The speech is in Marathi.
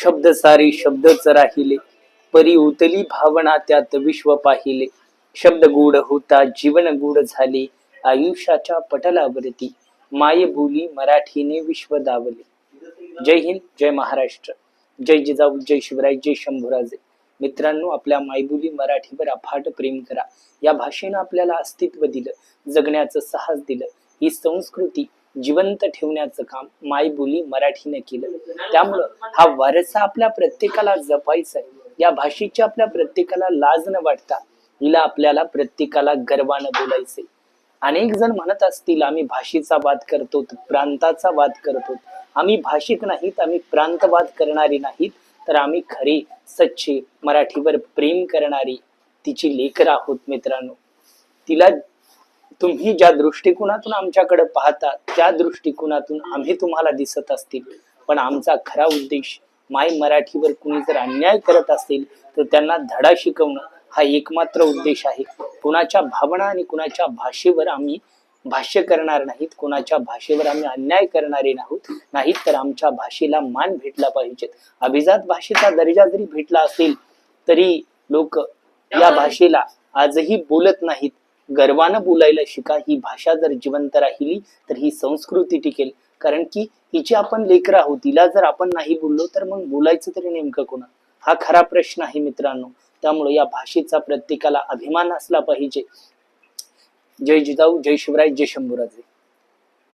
शब्द सारे शब्दच राहिले. परी उतली भावना त्यात विश्व पाहिले. शब्द गूढ होता जीवन गूढ झाले. आयुष्याच्या पटलावरती माय बोली मराठीने विश्व दावले. जय हिंद जय महाराष्ट्र. जय जिजाऊ जय शिवराय जय शंभूराजे. मित्रांनो आपल्या मायबोली मराठीवर अफाट प्रेम करा. या भाषेनं आपल्याला अस्तित्व दिलं जगण्याचं साहस दिलं. ही संस्कृती जिवंत ठेवण्याचं काम मायबोली मराठीने केलं. त्यामुळं हा वारसा आपल्या प्रत्येकाला जपायचा या भाषेची आपल्या प्रत्येकाला लाज न वाटता हिला आपल्याला प्रत्येकाला गर्वानं बोलायचंय. अनेक जण म्हणत असतील आम्ही भाषेचा वाद करतो प्रांताचा वाद करतो आम्ही भाषिक नाहीत आम्ही प्रांतवाद करणारे नाहीत तर आम्ही खरे सच्चे मराठीवर प्रेम करणारी तिची लेकर आहोत मित्रांनो. तिला तुम्ही ज्या दृष्टिकोनातून आमच्याकडे पाहता त्या दृष्टिकोनातून आम्ही तुम्हाला दिसत असतील. पण आमचा खरा उद्देश माय मराठीवर कुणी जर अन्याय करत असेल तर त्यांना धडा शिकवणं हा एकमात्र उद्देश आहे. कुणाच्या भावना आणि कुणाच्या भाषेवर आम्ही भाष्य करणार नाहीत कुणाच्या भाषेवर आम्ही अन्याय करणारे नाहीत नाहीत तर आमच्या भाषेला मान भेटला पाहिजेत. अभिजात भाषेचा दर्जा जरी भेटला असेल तरी लोक या भाषेला आजही बोलत नाहीत. गर्वानं बोलायला शिका. ही भाषा जर जिवंत राहिली तर ही संस्कृती टिकेल. कारण की हिची आपण लेकर आहोत तिला जर आपण नाही बोललो तर मग बोलायचं तरी नेमकं कोणा हा खरा प्रश्न आहे मित्रांनो. त्यामुळे या भाषेचा प्रत्येकाला अभिमान असला पाहिजे. जय जिजाऊ जय शिवराय जय शंभूराजे.